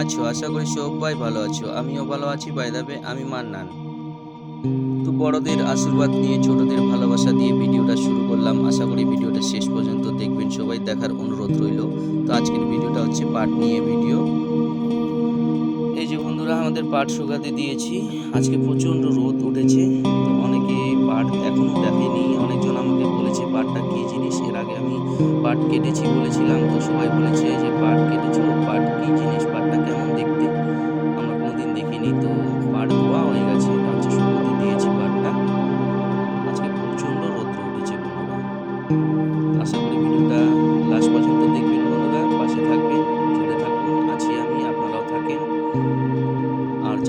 আছো? আশা করি সবাই ভালো আছো। আমিও ভালো আছি বাইদাবে আমি মান্নান। তো বড়দের আশীর্বাদ নিয়ে ছোটদের ভালোবাসা দিয়ে ভিডিওটা শুরু করলাম। আশা করি ভিডিওটা শেষ পর্যন্ত দেখবেন। সবাই দেখার অনুরোধ রইল। তো আজকের ভিডিওটা হচ্ছে পাট নিয়ে ভিডিও। এই যে বন্ধুরা, আমাদের পাট শুকাতে দিয়েছি। আজকে প্রচণ্ড রোদ উঠেছে। তো অনেকে পাট এখনও দেখেনি। অনেকজন আমাকে বলেছে, পাটটা কী জিনিস? এর আগে আমি পাট কেটেছি বলেছিলাম। তো সবাই বলেছে যে পাট কেটেছো। পাট কী জিনিস?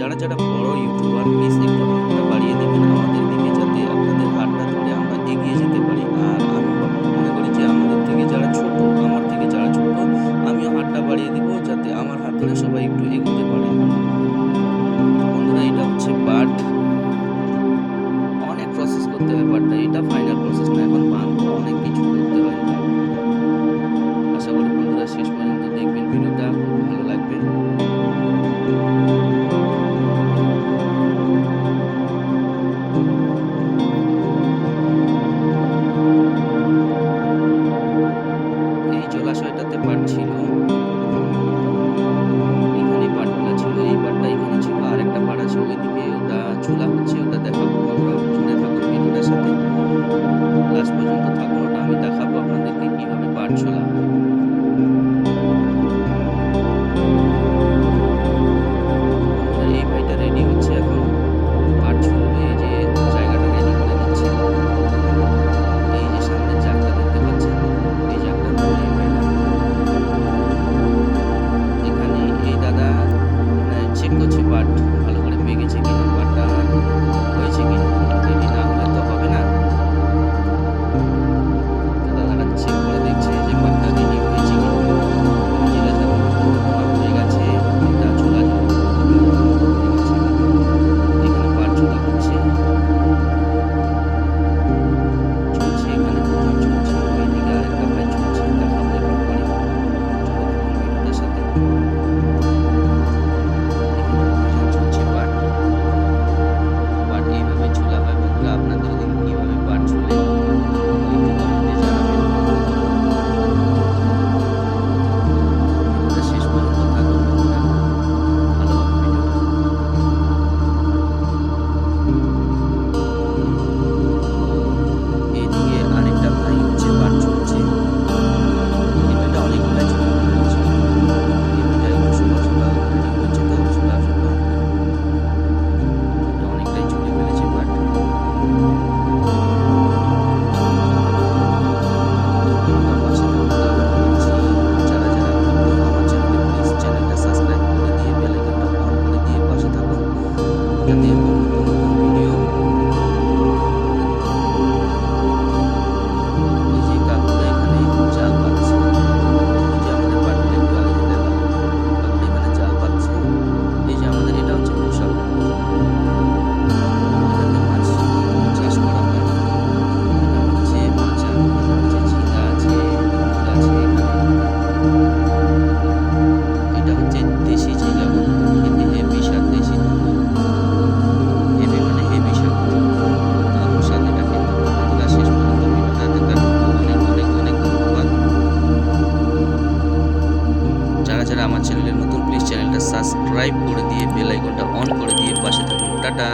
যারা যারা বড় ইউটিউবার প্লিজ একটু পার্ট ছিল। এখানে পার্টগুলো ছিল, এই পার্টটা এখানে ছিল, আর একটা পাড়া ছিল ওইদিকে, ওটা ঝোলা নতুন প্লিজ চ্যানেলটা সাবস্ক্রাইব করে দিয়ে বেল আইকনটা অন করে দিয়ে পাশে থাকুন। টাটা।